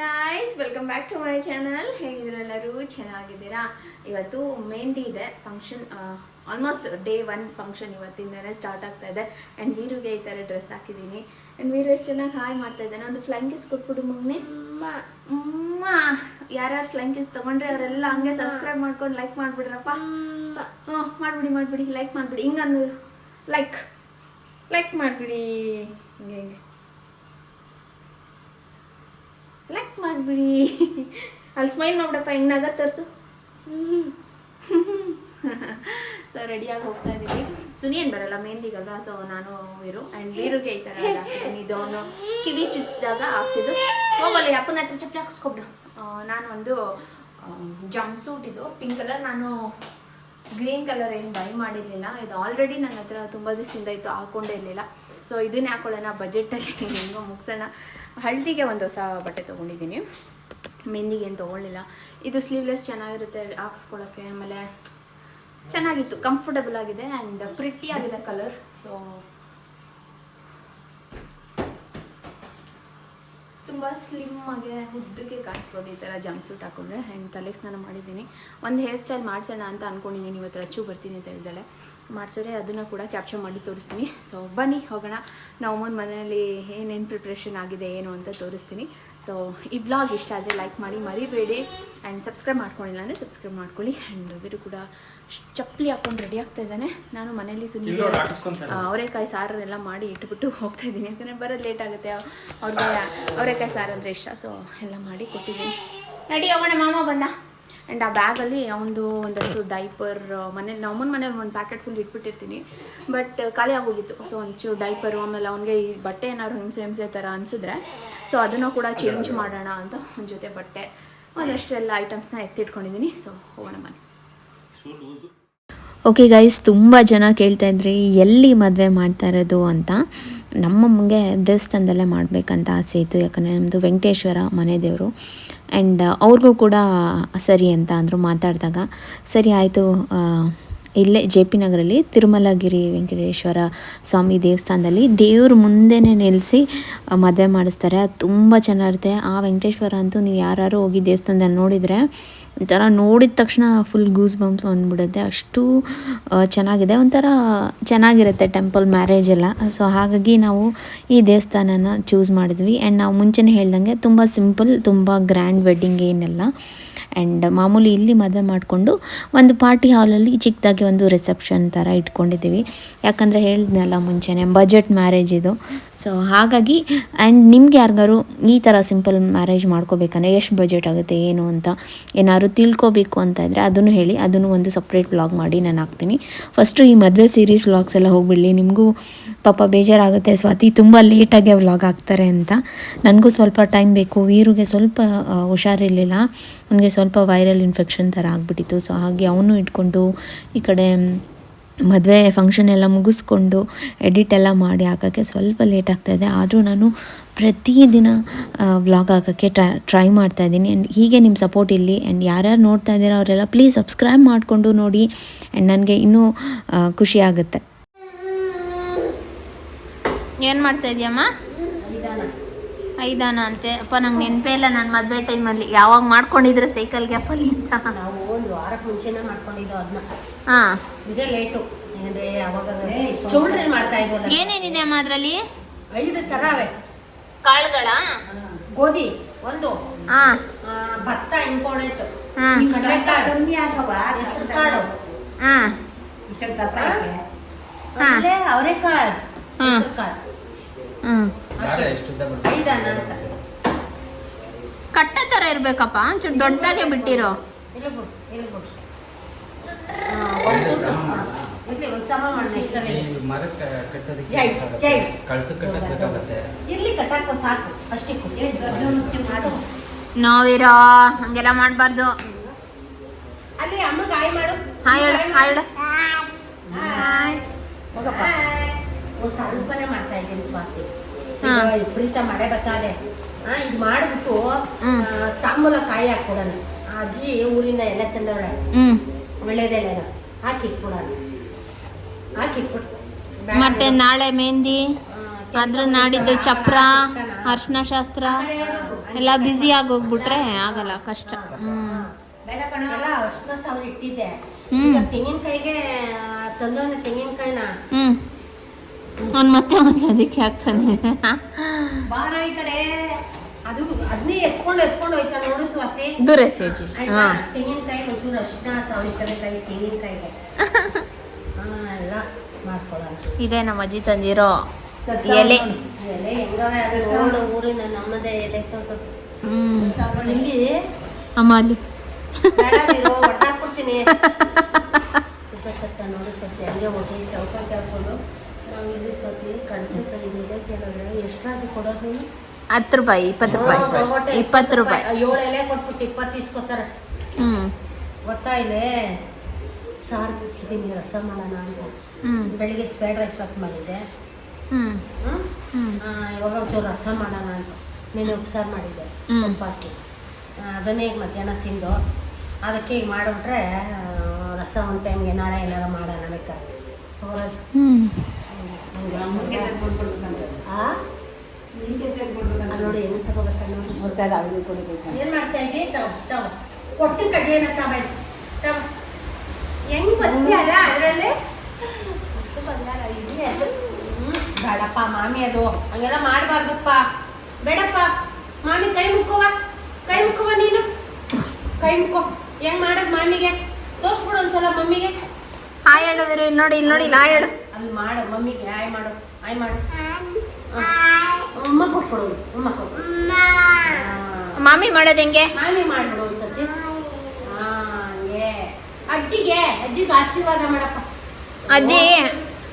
Guys welcome back to my channel ಹೇಗಿದ್ರೆಲ್ಲರೂ ಎಲ್ಲರೂ ಚೆನ್ನಾಗಿದ್ದೀರಾ? ಇವತ್ತು ಮೆಹಂದಿ ಇದೆ. Function almost day one function ಇವತ್ತಿಂದನೇ start ಆಗ್ತಾ ಇದೆ. ಆ್ಯಂಡ್ ವೀರುಗೆ ಈ ಥರ ಡ್ರೆಸ್ ಹಾಕಿದ್ದೀನಿ. ಆ್ಯಂಡ್ ವೀರು ಎಷ್ಟು ಚೆನ್ನಾಗಿ ಹಾಯ್ ಮಾಡ್ತಾ ಇದ್ದಾನೆ. ಒಂದು ಫ್ಲಂಕಿಸ್ ಕೊಟ್ಬಿಡು ಮಗನೇ ಅಮ್ಮ ಯಾರ್ಯಾರು ಫ್ಲಂಕಿಸ್ ತೊಗೊಂಡ್ರೆ ಅವರೆಲ್ಲ ಹಂಗೆ ಸಬ್ಸ್ಕ್ರೈಬ್ ಮಾಡ್ಕೊಂಡು ಲೈಕ್ ಮಾಡಿಬಿಡ್ರಪ್ಪ. ಹ್ಞೂ ಮಾಡಿಬಿಡಿ ಮಾಡಿಬಿಡಿ ಲೈಕ್ ಮಾಡಿಬಿಡಿ. ಅನ್ನೋರು ಲೈಕ್ ಲೈಕ್ ಮಾಡಿಬಿಡಿ. ಹಿಂಗೆ ಹಿಂಗೆ. ಲೈಕ್ ಮಾಡಿಬಿಡಿ ಅಲ್ಲಿ ಸ್ಮೈಲ್ ಮಾಡ್ಬಿಡಪ್ಪ ಹೆಂಗ್ ನಗ ತೋರಿಸು. ಸೊ ರೆಡಿಯಾಗಿ ಹೋಗ್ತಾ ಇದ್ದೀವಿ ಸುನಿಯನ್ ಏನು ಬರಲ್ಲ ಮೆಹಂದಿಗಲ್ವಾ? ಸೊ ನಾನು ವೀರು ಆ್ಯಂಡ್ ವೀರುಗೆ ಈ ಥರ ಇದು ಅವನು ಕಿವಿ ಚುಚ್ಚಿದಾಗ ಹಾಕ್ಸಿದ್ದು. ಹೋಗಲ್ಲ ಅಪ್ಪನ ಹತ್ರ ಚಪ್ಪಲಿ ಹಾಕಿಸ್ಕೊಬಿಡು. ನಾನು ಒಂದು ಜಂಪ್ ಸೂಟ್ ಇದು. ಪಿಂಕ್ ಕಲರ್ ನಾನು ಗ್ರೀನ್ ಕಲರ್ ಏನು ಬೈ ಮಾಡಿರಲಿಲ್ಲ. ಇದು ಆಲ್ರೆಡಿ ನನ್ನ ಹತ್ರ ತುಂಬ ದಿವಸದಿಂದ ಇತ್ತು ಹಾಕ್ಕೊಂಡೇ ಇರಲಿಲ್ಲ. ಸೊ ಇದನ್ನ ಹಾಕೊಳ್ಳೋಣ. ಬಜೆಟಲ್ಲಿ ಹೆಂಗೋ ಮುಗಿಸೋಣ. ಹಳದಿಗೆ ಒಂದು ಹೊಸ ಬಟ್ಟೆ ತೊಗೊಂಡಿದ್ದೀನಿ. ಮೆಹಂದಿಗೆ ಏನು ತೊಗೊಳ್ಳಿಲ್ಲ. ಇದು ಸ್ಲೀವ್ಲೆಸ್ ಚೆನ್ನಾಗಿರುತ್ತೆ ಹಾಕ್ಸ್ಕೊಳ್ಳೋಕ್ಕೆ ಆಮೇಲೆ ಚೆನ್ನಾಗಿತ್ತು. ಕಂಫರ್ಟಬಲ್ ಆಗಿದೆ ಆ್ಯಂಡ್ ಪ್ರಿಟಿ ಆಗಿದೆ ಕಲರ್ ಸೊ ತುಂಬ ಸ್ಲಿಮ್ ಆಗಿ ಉದ್ದಕ್ಕೆ ಕಾಣಿಸ್ಬೋದು ಈ ಥರ ಜಂಪ್ ಸೂಟ್ ಹಾಕೊಂಡ್ರೆ. ಆ್ಯಂಡ್ ತಲೆಗೆ ಸ್ನಾನ ಮಾಡಿದ್ದೀನಿ. ಒಂದು ಹೇರ್ ಸ್ಟೈಲ್ ಮಾಡಿಸೋಣ ಅಂತ ಅಂದ್ಕೊಂಡಿದ್ದೀನಿ ಇವತ್ತು ರಚ್ಚು ಬರ್ತೀನಿ ಅಂತ ಹೇಳಿದಾಳೆ. ಮಾಡಿಸಿದ್ರೆ ಅದನ್ನು ಕೂಡ ಕ್ಯಾಪ್ಚರ್ ಮಾಡಿ ತೋರಿಸ್ತೀನಿ. ಸೊ ಬನ್ನಿ ಹೋಗೋಣ. ನಾವು ಅಮ್ಮನ ಮನೆಯಲ್ಲಿ ಏನೇನು ಪ್ರಿಪ್ರೇಷನ್ ಆಗಿದೆ ಏನು ಅಂತ ತೋರಿಸ್ತೀನಿ. ಸೊ ಈ ಬ್ಲಾಗ್ ಇಷ್ಟ ಆದರೆ ಲೈಕ್ ಮಾಡಿ ಮರಿಬೇಡಿ. ಆ್ಯಂಡ್ ಸಬ್ಸ್ಕ್ರೈಬ್ ಮಾಡ್ಕೊಂಡಿಲ್ಲ ಅಂದರೆ ಸಬ್ಸ್ಕ್ರೈಬ್ ಮಾಡ್ಕೊಳ್ಳಿ. ಆ್ಯಂಡ್ ಇವರು ಕೂಡ ಚಪ್ಪಲಿ ಹಾಕೊಂಡು ರೆಡಿ ಆಗ್ತಾ ಇದ್ದಾನೆ. ನಾನು ಮನೇಲಿ ಸುಮ್ಮನೆ ಅವರೇಕಾಯಿ ಸಾರನ್ನೆಲ್ಲ ಅವರೆಕಾಯಿ ಸಾರು ಎಲ್ಲ ಮಾಡಿ ಇಟ್ಬಿಟ್ಟು ಹೋಗ್ತಾ ಇದ್ದೀನಿ. ಯಾಕಂದರೆ ಬರೋದು ಲೇಟ್ ಆಗುತ್ತೆ. ಅವ್ರಿಗೆ ಅವರೇಕಾಯಿ ಸಾರು ಅಂದರೆ ಇಷ್ಟ. ಸೊ ಎಲ್ಲ ಮಾಡಿ ಕೊಟ್ಟಿದ್ದೀನಿ. ನಡಿ ಹೋಗೋಣ ಮಾಮ ಬಂದ. ಆ್ಯಂಡ್ ಆ ಬ್ಯಾಗಲ್ಲಿ ಅವನದು ಒಂದಷ್ಟು ಡೈಪರ್ ಮನೇಲಿ ನಮ್ಮನ ಮನೇಲಿ ಒಂದು ಪ್ಯಾಕೆಟ್ ಫುಲ್ ಇಟ್ಬಿಟ್ಟಿರ್ತೀನಿ. ಬಟ್ ಖಾಲಿ ಆಗೋಗಿತ್ತು. ಸೊ ಒಂಚೂರು ಡೈಪರು ಆಮೇಲೆ ಅವನಿಗೆ ಈ ಬಟ್ಟೆ ಏನಾದ್ರು ಹಿಂಸೆ ಹಿಂಸೆ ಥರ ಅನಿಸಿದ್ರೆ ಸೊ ಅದನ್ನು ಕೂಡ ಚೇಂಜ್ ಮಾಡೋಣ ಅಂತ ಒಂದು ಜೊತೆ ಬಟ್ಟೆ ಒಂದಷ್ಟೆಲ್ಲ ಐಟಮ್ಸ್ನ ಎತ್ತಿಟ್ಕೊಂಡಿದ್ದೀನಿ ಸೊ ಹೋಗೋಣ ಮನೆ ಓಕೆ ಗೈಸ್ ತುಂಬ ಜನ ಕೇಳ್ತಾ ಇದ್ರಿ ಎಲ್ಲಿ ಮದುವೆ ಮಾಡ್ತಾ ಇರೋದು ಅಂತ. ನಮ್ಮಮ್ಮಗೆ ದೇವಸ್ಥಾನದಲ್ಲೇ ಮಾಡಬೇಕಂತ ಆಸೆ ಇತ್ತು. ಯಾಕಂದರೆ ನಮ್ಮದು ವೆಂಕಟೇಶ್ವರ ಮನೆ ದೇವರು. ಆ್ಯಂಡ್ ಅವ್ರಿಗೂ ಕೂಡ ಸರಿ ಅಂತ ಅಂದರು ಮಾತಾಡಿದಾಗ ಸರಿ ಆಯಿತು ಇಲ್ಲೇ ಜೆ ಪಿ ನಗರಲ್ಲಿ ತಿರುಮಲಗಿರಿ ವೆಂಕಟೇಶ್ವರ ಸ್ವಾಮಿ ದೇವಸ್ಥಾನದಲ್ಲಿ ದೇವ್ರ ಮುಂದೆನೇ ನಿಲ್ಲಿಸಿ ಮದುವೆ ಮಾಡಿಸ್ತಾರೆ. ಅದು ತುಂಬ ಚೆನ್ನಾಗಿರುತ್ತೆ. ಆ ವೆಂಕಟೇಶ್ವರ ಅಂತೂ ನೀವು ಯಾರು ಹೋಗಿ ದೇವಸ್ಥಾನದಲ್ಲಿ ನೋಡಿದರೆ ಒಂಥರ ನೋಡಿದ ತಕ್ಷಣ ಫುಲ್ ಗೂಸ್ ಬಂಪ್ಸ್ ಬಂದ್ಬಿಡುತ್ತೆ. ಅಷ್ಟು ಚೆನ್ನಾಗಿದೆ. ಒಂಥರ ಚೆನ್ನಾಗಿರುತ್ತೆ ಟೆಂಪಲ್ ಮ್ಯಾರೇಜ್ ಎಲ್ಲ. ಸೊ ಹಾಗಾಗಿ ನಾವು ಈ ದೇವಸ್ಥಾನನ ಚೂಸ್ ಮಾಡಿದ್ವಿ. ಆ್ಯಂಡ್ ನಾವು ಮುಂಚೆನೇ ಹೇಳ್ದಂಗೆ ತುಂಬ ಸಿಂಪಲ್ ತುಂಬ ಗ್ರ್ಯಾಂಡ್ ವೆಡ್ಡಿಂಗ್ ಏನೆಲ್ಲ. ಆ್ಯಂಡ್ ಮಾಮೂಲಿ ಇಲ್ಲಿ ಮದುವೆ ಮಾಡಿಕೊಂಡು ಒಂದು ಪಾರ್ಟಿ ಹಾಲಲ್ಲಿ ಚಿಕ್ಕದಾಗಿ ಒಂದು ರಿಸೆಪ್ಷನ್ ಥರ ಇಟ್ಕೊಂಡಿದ್ದೀವಿ. ಯಾಕಂದರೆ ಹೇಳಿದ್ನಲ್ಲ ಮುಂಚೆನೇ ಬಜೆಟ್ ಮ್ಯಾರೇಜ್ ಇದು. ಸೊ ಹಾಗಾಗಿ ಆ್ಯಂಡ್ ನಿಮ್ಗೆ ಯಾರಿಗಾರು ಈ ಥರ ಸಿಂಪಲ್ ಮ್ಯಾರೇಜ್ ಮಾಡ್ಕೋಬೇಕಂದ್ರೆ ಎಷ್ಟು ಬಜೆಟ್ ಆಗುತ್ತೆ, ಏನು ಅಂತ ಏನಾದ್ರು ತಿಳ್ಕೊಬೇಕು ಅಂತ ಇದ್ದರೆ ಅದನ್ನು ಹೇಳಿ, ಅದನ್ನು ಒಂದು ಸಪ್ರೇಟ್ ವ್ಲಾಗ್ ಮಾಡಿ ನಾನು ಹಾಕ್ತೀನಿ. ಫಸ್ಟು ಈ ಮದುವೆ ಸೀರೀಸ್ ವ್ಲಾಗ್ಸ್ ಎಲ್ಲ ಹೋಗ್ಬಿಡಲಿ. ನಿಮಗೂ ಪಾಪ ಬೇಜಾರಾಗುತ್ತೆ. ಸ್ವಾತಿ ತುಂಬ ಲೇಟಾಗೆ ವ್ಲಾಗ್ ಹಾಕ್ತಾರೆ ಅಂತ. ನನಗೂ ಸ್ವಲ್ಪ ಟೈಮ್ ಬೇಕು. ವೀರುಗೆ ಸ್ವಲ್ಪ ಹುಷಾರಿರಲಿಲ್ಲ. ಅವನಿಗೆ ಸ್ವಲ್ಪ ವೈರಲ್ ಇನ್ಫೆಕ್ಷನ್ ಥರ ಆಗಿಬಿಟ್ಟಿತ್ತು. ಸೊ ಹಾಗೆ ಅವನು ಇಟ್ಕೊಂಡು ಈ ಕಡೆ ಮದುವೆ ಫಂಕ್ಷನ್ ಎಲ್ಲ ಮುಗಿಸ್ಕೊಂಡು ಎಡಿಟ್ ಎಲ್ಲ ಮಾಡಿ ಹಾಕೋಕ್ಕೆ ಸ್ವಲ್ಪ ಲೇಟ್ ಆಗ್ತಾಯಿದೆ ಆದರೂ ನಾನು ಪ್ರತಿದಿನ ವ್ಲಾಗ್ ಹಾಕೋಕ್ಕೆ ಟ್ರೈ ಟ್ರೈ ಮಾಡ್ತಾ ಇದ್ದೀನಿ. ಆ್ಯಂಡ್ ಹೀಗೆ ನಿಮ್ಮ ಸಪೋರ್ಟ್ ಇಲ್ಲಿ. ಆ್ಯಂಡ್ ಯಾರ್ಯಾರು ನೋಡ್ತಾ ಇದ್ದೀರೋ ಅವರೆಲ್ಲ ಪ್ಲೀಸ್ ಸಬ್ಸ್ಕ್ರೈಬ್ ಮಾಡಿಕೊಂಡು ನೋಡಿ. ಆ್ಯಂಡ್ ನನಗೆ ಇನ್ನೂ ಖುಷಿ ಆಗುತ್ತೆ. ಏನು ಮಾಡ್ತಾ ಇದೆಯಮ್ಮ? ಐದಾನ ಅಂತೆ. ಅಪ್ಪ ನಂಗೆ ನೆನಪೇ ಇಲ್ಲ ನನ್ನ ಮದುವೆ ಟೈಮಲ್ಲಿ ಯಾವಾಗ ಮಾಡ್ಕೊಂಡಿದ್ರೆ ಸೈಕಲ್ಗೆ ಅಪ್ಪಲ್ಲಿ ಅಂತ. ನಾವು ಒಂದು ವಾರಕ್ಕೆ ಮುಂಚೆನೇ ಮಾಡ್ಕೊಂಡಿದ್ದು ಅದನ್ನ ಹಾಂ. ಇದೇ ಲೇಟು. ಅಂದ್ರೆ ಅವಾಗ ಚೌಲ್ಟ್ರಿ ಮಾಡ್ತಾ ಇದ್ವಲ್ಲ. ಏನೇನಿದೆ ಅಮ್ಮ ಅದರಲ್ಲಿ ಐದು ಥರ ಅವೆ ಕಾಳುಗಳ ಗೋಧಿ ಒಂದು. ಹಾಂ. ಭತ್ತ ಇಂಪಾರ್ಟೆಂಟ್ ಹಾಂ. ಕಡಲೆಕಾಳು ಕಮ್ಮಿ ಆಗವ? ಹೆಸರು ಕಾಳು. ಹಾಂ. ಆಮೇಲೆ ಅವರೆಕಾಳು ಹಾ. ಹೆಸರು ಕಾಳು? ಅಂತ. ಕಟ್ಟ ಥರ ಇರಬೇಕಪ್ಪ ಒಂಚೂರು ದೊಡ್ಡದಾಗೆ ಬಿಟ್ಟಿರೋ. ಇಲ್ಲಿ ಇಲ್ಲಿ ಮರಕ್ಕೆ ಕಟ್ಟೋದಕ್ಕೆ ಕಟ್ಟಕ್ಕೆ ಬೇಕಾಗತ್ತೆ. ಇರ್ಲಿ ಕಟ್ಟಾಕೋ ಸಾಕು. ಅಷ್ಟೇ ಕೊಡು. ಎಷ್ಟು ಮುಚ್ಚಿ ಮಾಡು. ನೋವಿರೋ ಹಂಗೆಲ್ಲ ಮಾಡಬಾರ್ದು. ಅಲ್ಲಿ ಅಮ್ಮ ಆಯ್ ಮಾಡು. ಹಾಯ್ ಹೇಳು ಹಾಯ್ ಹೇಳು. ಹಾಯ್. ಹೋಗಪ್ಪ. ಒಂದು ಸ್ವಲ್ಪನೇ ಮಾಡ್ತಾ ಇದ್ದೀನಿ ಸ್ವಾತಿ. ವಿಪರೀತ ಮಳೆ ಬರ್ತಾದೆ ಹಾ ಇದು ಮಾಡಿಬಿಟ್ಟು. ತಾಂಬೂಲ ಕಾಯಿ ಹಾಕ್ಕೊಡೋಣ. ಅಜ್ಜಿ ಊರಿಂದ ಎಲ್ಲ ತಂದವಳೆ ಹ್ಞೂ ಒಳ್ಳೇದೆಲ್ಲ ಮತ್ತೆ ನಾಳೆ ಮೆಹಂದಿ ಅದ್ರ ನಾಡಿದ್ದು ಚಪ್ರ ಅರ್ಶನ ಶಾಸ್ತ್ರ ಎಲ್ಲ ಬ್ಯುಸಿ ಆಗೋಗ್ಬಿಟ್ರೆ ಆಗಲ್ಲ ಕಷ್ಟ. ಅವ್ನು ಮತ್ತೆ ಅದಕ್ಕೆ ಆಗ್ತಾನೆ ಅದು ಅದನ್ನೇ ಎತ್ಕೊಂಡು ಎತ್ಕೊಂಡು ಹೋಯ್ತಾ ನೋಡು ಸ್ವಾತಿ. ದೂರ ಸೇಜಿ ಆಯ್ತಾ ಹಾಂ. ತೆಂಗಿನಕಾಯಿ ಒಂಚೂರು ಅರ್ಶಿನ ಸಾವಿತ್ರಿಕಾಯಿ ತೆಂಗಿನಕಾಯಿ ಎಲ್ಲ ಮಾಡ್ಕೊಳ್ಳೋಣ. ಇದೇ ನಮ್ಮ ಅಜ್ಜಿ ತಂದಿರೋ ಎಲೆ. ಎಲೆ ಹೆಂಗವೆ ಅದು ನೋಡು ಊರಿನ ನಮ್ಮದೇ ಎಲೆ ತಂದು ಇಲ್ಲಿ ಅಮ್ಮ ಅಲ್ಲಿ. ಹೊಡ್ದಾಕ್ಬಿಡ್ತೀನಿ. ನೋಡಿ ಸತ್ಯ ಹಂಗೆ ಹೋಗಿ ತೌಕಟ್ ಕೇಳ್ಕೊಂಡು. ನಾವು ಇಲ್ಲಿ ಸತಿ ಕಳ್ಸಿಕಾಯಿ ಇದೆ ಕೇಳಿದ್ರೆ ಎಷ್ಟಾದ್ರು ಕೊಡೋದು ಹತ್ತು ರೂಪಾಯಿ ಇಪ್ಪತ್ತು ರೂಪಾಯಿ. ಇಪ್ಪತ್ತು ರೂಪಾಯಿ. ಏಳು ಎಲೆ ಕೊಟ್ಬಿಟ್ಟು ಇಪ್ಪತ್ತು ಇಸ್ಕೊತಾರೆ. ಹ್ಞೂ ಗೊತ್ತಾ ಇಲ್ಲೇ? ಸಾರು ಬಿಟ್ಟಿದ್ದೀನಿ ರಸ ಮಾಡೋಣ ಅಂತ. ಬೆಳಿಗ್ಗೆ ಸ್ಪೈಡ್ ರೈಸ್ ಬಾತ್ ಮಾಡಿದ್ದೆ. ಹ್ಞೂ ಇವಾಗ ಒಂಚೂರು ರಸ ಮಾಡೋಣ ಅಂತ. ನೀನು ಉಪ್ಸಾರು ಮಾಡಿದ್ದೆ ಸ್ವಲ್ಪ ಸೊಪ್ಪು ಹಾಕಿ ಅದನ್ನೇ ಈಗ ಮಧ್ಯಾಹ್ನ ತಿಂದು. ಅದಕ್ಕೆ ಈಗ ಮಾಡಿಬಿಟ್ರೆ ರಸ ಒಂದು ಟೈಮ್ಗೆ ನಾಳೆ ಏನಾರು ಮಾಡೋಣ ಹೋಗೋದು? ಹ್ಞೂ ನಮ್ಗೆ ನೋಡಿ ಹೆಂಗೆ ತಗೋಬೇಕ ನೋಡಿ. ಗೊತ್ತಾಗ ಅವ್ರಿಗೆ ಕೊಡ್ಬೇಕಂತ ಏನು ಮಾಡ್ತಾ ಇದ್ದೀವಿ ತವ ತಗೋ. ಕೊಡ್ತೀನಿ ಕಡ್ಲೆನ ತಗೋ ತಗೋ. ಹೆಂಗ್ ಬಂದಿಯಲ್ಲ ಅದರಲ್ಲಿ? ಬಂಗಾರ ಇದೆ ಬೇಡಪ್ಪ ಮಾಮಿ ಅದು. ಹಂಗೆಲ್ಲ ಮಾಡಬಾರ್ದಪ್ಪ. ಬೇಡಪ್ಪ. ಮಾಮಿ ಕೈ ಮುಕ್ಕವ. ಕೈ ಮುಕ್ಕವ ನೀನು. ಕೈ ಮುಕ್ಕೋ. ಹೆಂಗ್ ಮಾಡೋದು ಮಾಮಿಗೆ? ತೋರಿಸ್ಬಿಡು ಒಂದ್ಸಲ ಮಮ್ಮಿಗೆ. ಹಾಯ್ ಹೇಳು ವೀರು ಇಲ್ಲಿ ನೋಡಿ ಇಲ್ಲಿ ನೋಡಿ ಇಲ್ಲಿ ಹಾಯ್ ಹೇಳು ಅಲ್ಲಿ ಮಾಡು ಮಮ್ಮಿಗೆ. ಹಾಯ್ ಮಾಡು ಹಾಯ್ ಮಾಡು. ಉಮ್ಮ ಕೊಟ್ಬಿಡು ಉಮ್ಮ ಕೊಟ್ಬಿಡು. ಆ. ಮಾಮಿ ಮಾಡೋದು ಹೆಂಗೆ? ಮಾಮಿ ಮಾಡ್ಬಿಡು ಸತ್ಯ ಹಾ ಹಂಗೆ. ಅಜ್ಜಿಗೆ ಅಜ್ಜಿಗೆ ಆಶೀರ್ವಾದ ಮಾಡಪ್ಪ. ಅಜ್ಜಿ?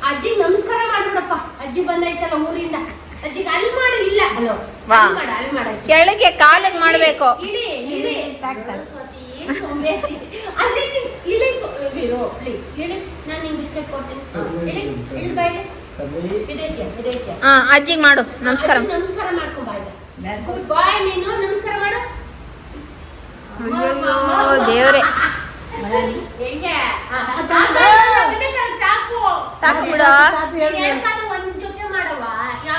ಅಜ್ಜಿ ನಮಸ್ಕಾರ ಮಾಡ್ಬಿಡಪ್ಪ. ಅಜ್ಜಿ ಬಂದೈತಲ್ಲ ಊರಿಂದ. ಅಜ್ಜಿಗೆ ಅಲ್ಲಿ ಮಾಡು ಇಲ್ಲ. ಅಲೋ ವಾ. ಅಲ್ಲಿ ಮಾಡು ಅಲ್ಲಿ ಮಾಡು ಕೆಳಗೆ ಕಾಲಿಗೆ ಮಾಡಬೇಕು. ಇಲ್ಲಿ ಇಲ್ಲಿ. ಸ್ವಾತಿ, ಏನ್ ಸೋಂಬೇರಿ. ಅಲ್ಲಿ ಇಳಿ, ಇಳಿ ಪ್ಲೀಸ್ ಹೇಳಿ ನಾನು ನಿಂಗೆ ಇಷ್ಟ ಕೊಡ್ತೀನಿ. ಹೇಳಿ ಇಲ್ಲಿ ಹಾಂ ಅಜ್ಜಿಗೆ ಮಾಡು ನಮಸ್ಕಾರ ಅಜ್ಜಿಗೆ ನಮಸ್ಕಾರ ಮಾಡ್ಕೊ ಬಾಯ್ ಗುಡ್ ಬಾಯ್ ನೀನು ನಮಸ್ಕಾರ ಮಾಡು ಅಯ್ಯೋ ದೇವ್ರೆ ಹೆಂಗೆ ಸಾಕು ಸಾಕು ಬಿಡು ಎರಡ್ ಕಾಲು ಒಂದ್ ಜೊತೆ ಮಾಡವ ಆ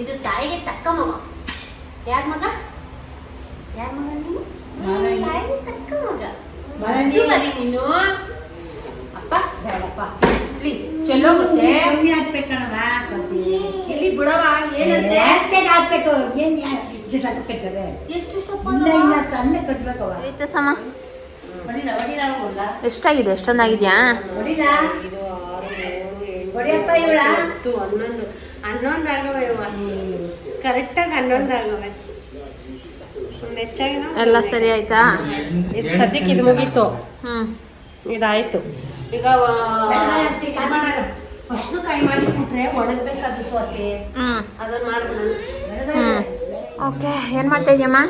ಇದು ತಾಯಿಗೆ ತಕ್ಕ ಮಗ. ಯಾರ ಮಗ? ಯಾರ ಮಗ ನೀನು? ತಾಯಿಗೆ ತಕ್ಕ ಮಗ. ಮರಿ ನೀನು. ಅಪ್ಪ ಬೇಡಪ್ಪ ಪ್ಲೀಸ್ ಪ್ಲೀಸ್ ಚೆಲ್ಲೋಗುತ್ತೆ ಕಮ್ಮಿ ಹಾಕ್ಬೇಕಣವ ಇಲ್ಲಿ ಬಿಡವ ಏನಂತೆ? ಹಾಕ್ಬೇಕು ಏನ್ ಇಷ್ಟು ಕಟ್ಟದೆ ಎಷ್ಟು ಇಲ್ಲ ಇಲ್ಲ ಸಣ್ಣ ಕಟ್ಬೇಕವ ಆಯ್ತು ಸಮ. ಹೊಡಿಲ ಹೊಡಿಲ ಹೋಗ. ಎಷ್ಟಾಗಿದೆ? ಎಷ್ಟೊಂದಾಗಿದ್ಯಾ? ಹೊಡಿಯಪ್ಪ ಇವಳ. ಹತ್ತು ಹನ್ನೊಂದು. ಹನ್ನೊಂದು ಆಗವೆ ಇವ ಕರೆಕ್ಟಾಗಿ ಹನ್ನೊಂದು ಆಗವೆ ಎಲ್ಲ ಸರಿ ಆಯ್ತಾ? ಇದು ಸದ್ಯಕ್ಕೆ ಇದು ಮುಗೀತು. ಹ್ಞೂ ಇದಾಯ್ತು. ಈಗ ಫಸ್ಟ್ನು ಕಾಯಿ ಮಾಡಿಸ್ಬಿಟ್ರೆ ಒಣಗ್ಬೇಕದು ಸ್ವಾತಿ ಹ್ಞೂ ಅದನ್ನ ಹ್ಞೂ ಓಕೆ ಏನು ಮಾಡ್ತಾ ಇದೀಯಮ್ಮ?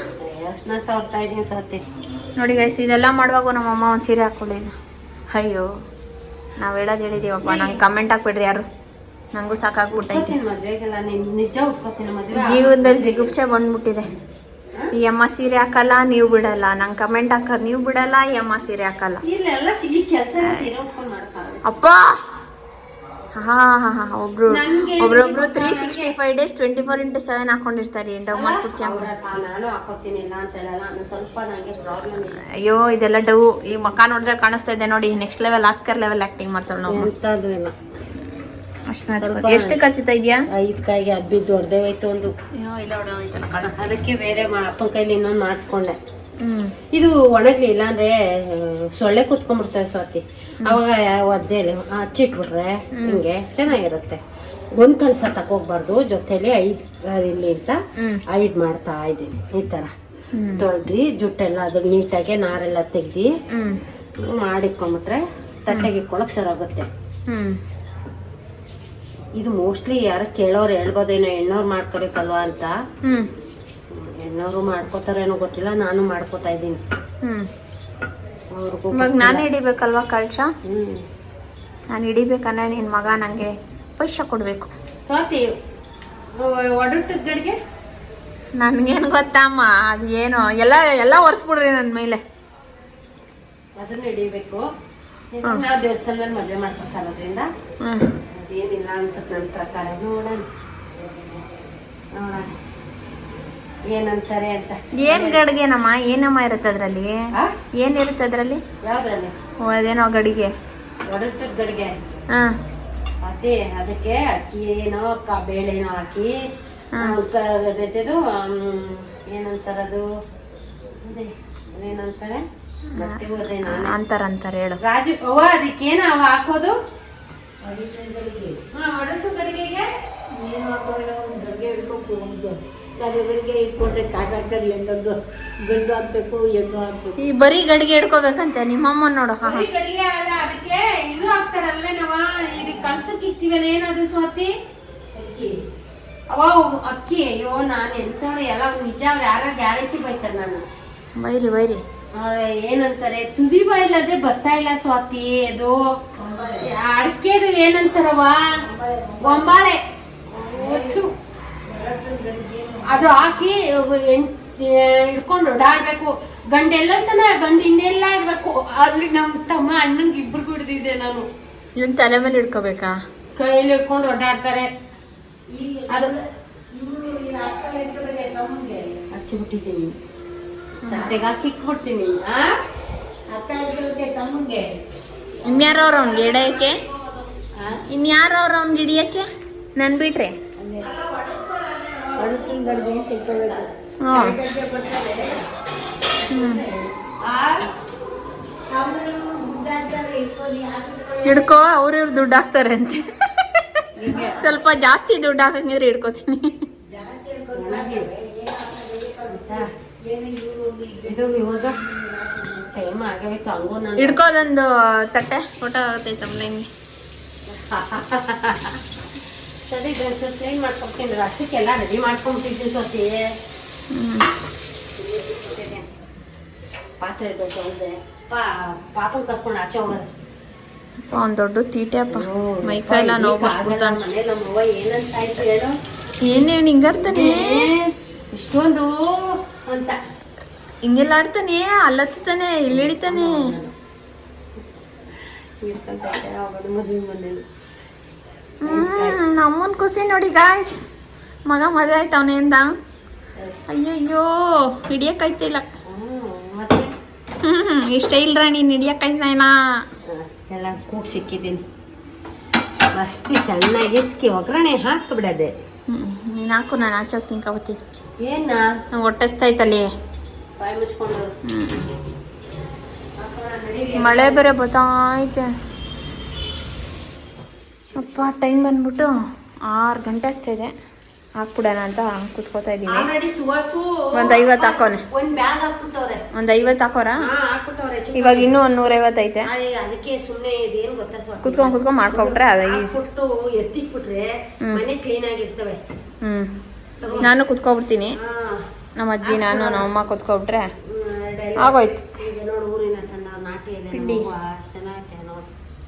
ಅರ್ಶಿನ ಸಾವ್ತಾ ಇದೀನಿ ಸ್ವಾತಿ ನೋಡಿ ಗೈಸ್ ಇದೆಲ್ಲ ಮಾಡುವಾಗ ನಮ್ಮಮ್ಮ ಒಂದು ಸೀರೆ ಹಾಕ್ಕೊಳ್ಳಿ. ಅಯ್ಯೋ ನಾವು ಹೇಳೋದು ಹೇಳಿದೀವಪ್ಪ ನಂಗೆ ಕಮೆಂಟ್ ಹಾಕ್ಬಿಡ್ರಿ ಯಾರು. ನನಗೂ ಸಾಕಾಗ್ಬಿಟ್ಟೈತೆ ಜೀವನದಲ್ಲಿ ಜಿಗುಪ್ಸೆ ಬಂದ್ಬಿಟ್ಟಿದೆ. ಈ ಅಮ್ಮ ಸೀರೆ ಹಾಕಲ್ಲ ನೀವು ಬಿಡಲ್ಲ. ನಂಗೆ ಕಮೆಂಟ್ ಹಾಕ ನೀವು ಬಿಡಲ್ಲ ಈ ಅಮ್ಮ ಸೀರೆ ಹಾಕಲ್ಲ. ಅಪ್ಪ! ಹಾ ಹಾ ಹಾ ಒಬ್ರು ಒಬ್ರೊಬ್ರು three sixty five days twenty four into seven ಹಾಕೊಂಡಿರ್ತಾರೆ. ಡವ್ ಇಲ್ಲ ಅಯ್ಯೋ ಇದೆಲ್ಲ ಡವ್ ಈ ಮಕ್ಕ ನೋಡಿದ್ರೆ ಕಾಣಿಸ್ತಾ ಇದೆ ನೋಡಿ. Next level Oscar level acting ಮಾಡ್ತಾಳೆ ನಾವು ಎಷ್ಟು ಖಚಿತ ಇದೆಯಾ ಐದು ಕಾಯಿಗೆ ಅದು ಬಿದ್ದು ಹೊಡೆದೇ ಹೋಯ್ತು ಒಂದು. ಅದಕ್ಕೆ ಬೇರೆ ಅಪ್ಪನ ಕೈಲಿ ಇನ್ನೊಂದು ಮಾಡಿಸ್ಕೊಂಡೆ. ಇದು ಒಣಗ್ಲಿಲ್ಲ ಅಂದ್ರೆ ಸೊಳ್ಳೆ ಕುತ್ಕೊಂಡ್ಬಿಡ್ತವೆ ಸ್ವಾತಿ. ಅವಾಗ ಒದ್ದೇಲಿ ಹಚ್ಚಿಟ್ಬಿಟ್ರೆ ಹಿಂಗೆ ಚೆನ್ನಾಗಿರುತ್ತೆ. ಒಂದು ಕಳ್ಸ ತಕೋಗ್ಬಾರ್ದು ಜೊತೆಲಿ ಐದು ಇಲ್ಲಿ ಅಂತ. ಐದು ಮಾಡ್ತಾ ಇದ್ದೀನಿ ಈ ಥರ ತೊಳ್ದು ಜುಟ್ಟೆಲ್ಲ ಅದು ನೀಟಾಗಿ ನಾರೆಲ್ಲ ತೆಗ್ದು ಮಾಡಿಕೊಂಡ್ಬಿಟ್ರೆ ತಟ್ಟೆಗೆ ಇಟ್ಕೊಳಕ್ ಸರಾಗುತ್ತೆ ಹ್ಞೂ ಇದು ಮೋಸ್ಟ್ಲಿ ಯಾರು ಕೇಳೋರು ಹೇಳ್ಬೋದೇನೋ ಹೆಣ್ಣವ್ರು ಮಾಡ್ಕೋಬೇಕಲ್ವಾ ಅಂತ. ಹ್ಞೂ ಹೆಣ್ಣವರು ಮಾಡ್ಕೋತಾರೇನೋ ಗೊತ್ತಿಲ್ಲ ನಾನು ಮಾಡ್ಕೋತಾ ಇದ್ದೀನಿ. ಅವ್ರಿಗೂ ಇವಾಗ ನಾನು ಹಿಡಿಬೇಕಲ್ವಾ ಕಳ್ಶ ಹ್ಮ್. ನಾನು ಹಿಡಿಬೇಕಂದ್ರೆ ನಿನ್ನ ಮಗ ನನಗೆ ಪೈಸಾ ಕೊಡಬೇಕು. ಸ್ವಾತಿ ಒಡಟದ ಗಡಿಗೆ ನನ್ಗೇನು ಗೊತ್ತಮ್ಮ ಅದು ಏನು ಎಲ್ಲ ಎಲ್ಲ ಒರೆಸ್ಬಿಡ್ರಿ ನನ್ನ ಮೇಲೆ. ಅದನ್ನ ಹಿಡಿಬೇಕು. ನಾವು ದೇವಸ್ಥಾನದಲ್ಲಿ ಮದುವೆ ಮಾಡ್ಕೊತಾರೋದ್ರಿಂದ ಹ್ಞೂ ಅದೇನಿಲ್ಲ ಅನ್ಸುತ್ತೆ ನನ್ನ ಪ್ರಕಾರ ನೋಡೋಣ. ನೋಡೋಣ. ಏನಂತಾರೆ ಅಂತ. ಏನ್ ಗಡಿಗೆನಮ್ಮ ಏನಮ್ಮ ಇರುತ್ತೆ ಅದರಲ್ಲಿ? ಏನಿರುತ್ತೆ ಅದರಲ್ಲಿ? ಯಾವ್ದ್ರಲ್ಲಿ? ಅದೇನೋ ಗಡಿಗೆ. ಒಡಟದ ಗಡಿಗೆ. ಹಾಂ. ಅದೇ ಅದಕ್ಕೆ ಅಕ್ಕಿ ಏನೋ ಬೇಳೆನೋ ಹಾಕಿ ಹಾ. ಅದದ್ದು ಏನಂತಾರದು ಅದೇ? ಏನಂತಾರೆ ಮತ್ತೆ ಹೋದೆ ನಾನು. ಅಂತಾರ ಅಂತಾರೆ ಹೇಳು. ರಾಜು ಅವ್ವ ಅದಕ್ಕೇನ ಅವ ಹಾಕೋದು? ಹಾ ಒಡಟು ಗಡಿಗೆಗೆ ಏನು ಒಂದು ಗಡಿಗೆ ಇಟ್ಕೊಂಡ್ರೆ ಗಂಡು ಹಾಕ್ಬೇಕು ಈ ಬರೀ ಗಡಿಗೆ ಹಿಡ್ಕೋಬೇಕಂತೆ ನಿಮ್ಮಮ್ಮ ನೋಡು ಹಾ ಗಡಿಗೆ ಅಲ್ಲ ಅದಕ್ಕೆ ಇದು ಹಾಕ್ತಾರಲ್ವೇ ನಾವ? ಇದು ಕಳ್ಸಕ್ ಇಕ್ತಿವಲ್ಲ ಏನದು ಸ್ವಾತಿ? ಅಕ್ಕಿ. ಅವ ಅಕ್ಕಿ ಅಯ್ಯೋ ನಾನು ಎಂತ ಎಲ್ಲ ನಿಜ ಅವ್ರು ಯಾರ ಗ್ಯಾರಂಟಿ ಬೈತಾರೆ ನಾನು ಬೈರಿ ಬೈರಿ. ಏನಂತಾರೆ? ತುದಿ ಬಾಯಿಲ್ಲದೆ ಬರ್ತಾ ಇಲ್ಲ ಸ್ವಾತಿ ಅದು ಅಡ್ಕೆದು ಏನಂತಾರವ ಒಂಬಾಳೆ ಒಚ್ಚು ಅದು ಹಾಕಿ ಹಿಡ್ಕೊಂಡು ಓಡಾಡ್ಬೇಕು. ಗಂಡ ಎಲ್ಲೋಯ್ತಾನ ಗಂಡ ಇನ್ನೆಲ್ಲ ಇರ್ಬೇಕು. ಅಲ್ಲಿ ನಮ್ಮ ತಮ್ಮ ಅಣ್ಣಂಗೆ ಇಬ್ರು ಹಿಡ್ದಿದ್ದೆ ನಾನು. ಇದನ್ನ ತಲೆ ಮೇಲೆ ಹಿಡ್ಕೋಬೇಕಾ? ಕೈಯಲ್ಲಿ ಹಿಡ್ಕೊಂಡು ಓಡಾಡ್ತಾರೆ. ಅದು ಹಚ್ಚಿಬಿಟ್ಟಿದ್ದೀನಿ. ತಟ್ಟೆಗೆ ಹಾಕಿ ಕೊಡ್ತೀನಿ. ತಮ್ಮಂಗೆ. ಇನ್ಯಾರವ್ರ ಅವ್ನಿಗೆ ಹಿಡಿಯೋಕ್ಕೆ ಇನ್ಯಾರವ್ರ ಅವ್ನಿಗೆ ಹಿಡಿಯಕ್ಕೆ ನನ್ ಬಿಟ್ರೆ. ಹಿಡ್ಕೋ ಅವ್ರಿವ್ರು ದುಡ್ಡು ಹಾಕ್ತಾರೆ ಅಂತ. ಸ್ವಲ್ಪ ಜಾಸ್ತಿ ದುಡ್ಡು ಹಾಕಂಗಿದ್ರೆ ಹಿಡ್ಕೋತೀನಿ. ಇದು ಇವಾಗ ಟೈಮ್ ಆಗಬೇಕು ಹಂಗೂ ನಾನು ಹಿಡ್ಕೋದೊಂದು ತಟ್ಟೆ ಫೋಟೋ ಆಗತ್ತೈತೆ ನಿಂಗೆ ಸರಿ ಡ್ರೆಸ್ ಕ್ಲೀನ್ ಮಾಡ್ಕೊತೀನಿ ರಸಕ್ಕೆಲ್ಲ ರೆಡಿ ಮಾಡ್ಕೊಂಬಿಟ್ಟಿದ್ದೀನಿ ಸೊಸಿ. ಪಾತ್ರೆ ದೊಡ್ಡ ಪಾ ಪಾಪನ್ ಕರ್ಕೊಂಡು ಆಚೆ ಹೋಗೋದು. ಒಂದು ದೊಡ್ಡ ತೀಟೆಪ್ಪ ಮೈ ಕೈಲ ನೋವು ಬರ್ಸ್ಬಿಡ್ತಾನೆ ಮನೇಲಿ ಏನಂತ ಆಯ್ತು ಹೇಳು? ಏನೇನು ಹಿಂಗಾಡ್ತಾನೆ ಇಷ್ಟೊಂದು ಅಂತ. ಹಿಂಗೆಲ್ಲ ಆಡ್ತಾನೆ ಅಲ್ಲತ್ತಾನೆ ಇಲ್ಲಿ ಇಳಿತಾನೆ ಹ್ಮ್ ನಮ್ಮನ್ ಖುಷಿ ನೋಡಿ ಗಾಯ್ಸ್ ಮಗ ಮದುವೆ ಆಯ್ತು ಅವನಿಂದ. ಅಯ್ಯಯ್ಯೋ ಹಿಡಿಯಕ್ಕಾಯ್ತಿಲ್ಲ ಹ್ಞೂ ಹ್ಮ್ ಇಷ್ಟ ಇಲ್ರ ನೀನು ಹಿಡಿಯಕ್ಕಾಯ್ತಾ ಇಲ್ಲ. ಎಲ್ಲ ಕೂಗ್ ಸಿಕ್ಕಿದ್ದೀನಿ. ಮಸ್ತಿ ಚೆನ್ನಾಗಿ ಇಸ್ಕಿ ಒಗ್ಗರಣೆ ಹಾಕ್ಬಿಡದೆ. ನೀನು ಹಾಕು ನಾನು ಆಚೆ ಹೋಗ್ತೀನಿ ಕಬತ್ತಿ ಏನ? ನಂಗೆ ಹೊಟ್ಟೆಸ್ತೈತಲ್ಲಿ ಬಾಯಿ ಮುಚ್ಕೊಂಡು. ಮಳೆ ಬೇರೆ ಬತ್ತಾಯ್ತೆ ಅಪ್ಪ ಟೈಮ್ ಬಂದ್ಬಿಟ್ಟು ಆರು ಗಂಟೆ ಆಗ್ತಾಯಿದೆ ಹಾಕ್ಬಿಡೋಣ ಅಂತ ಕುತ್ಕೋತಾ ಇದ್ದೀನಿ. ಒಂದು ಐವತ್ತು ಹಾಕೋನೆ. ಒಂದ್ ಐವತ್ತು ಹಾಕೋರ? ಇವಾಗ ಇನ್ನೂ ಒಂದು ನೂರೈವತ್ತು ಐತೆ. ಅದಕ್ಕೆ ಸುಮ್ಮನೆ ಇದೇನು ಗೊತ್ತಾ ಸ್ವಾತಿ? ಕುತ್ಕೊಂಡು ಕುತ್ಕೊಂಡು ಮಾಡ್ಕೊಬಿಟ್ರೆ ಅದು ಈಸಿ ಎತ್ತಿಕ್ಬಿಟ್ರೆ ಮನೆ ಕ್ಲೀನ್ ಆಗಿರ್ತವೆ. ಹ್ಞೂ ನಾನು ಕುತ್ಕೊಬಿಡ್ತೀನಿ. ನಮ್ಮ ಅಜ್ಜಿ ನಾನು ನಮ್ಮ ಅಮ್ಮ ಕುತ್ಕೊಬಿಟ್ರೆ ಆಗೋಯ್ತು. ಪಿಂಡಿ.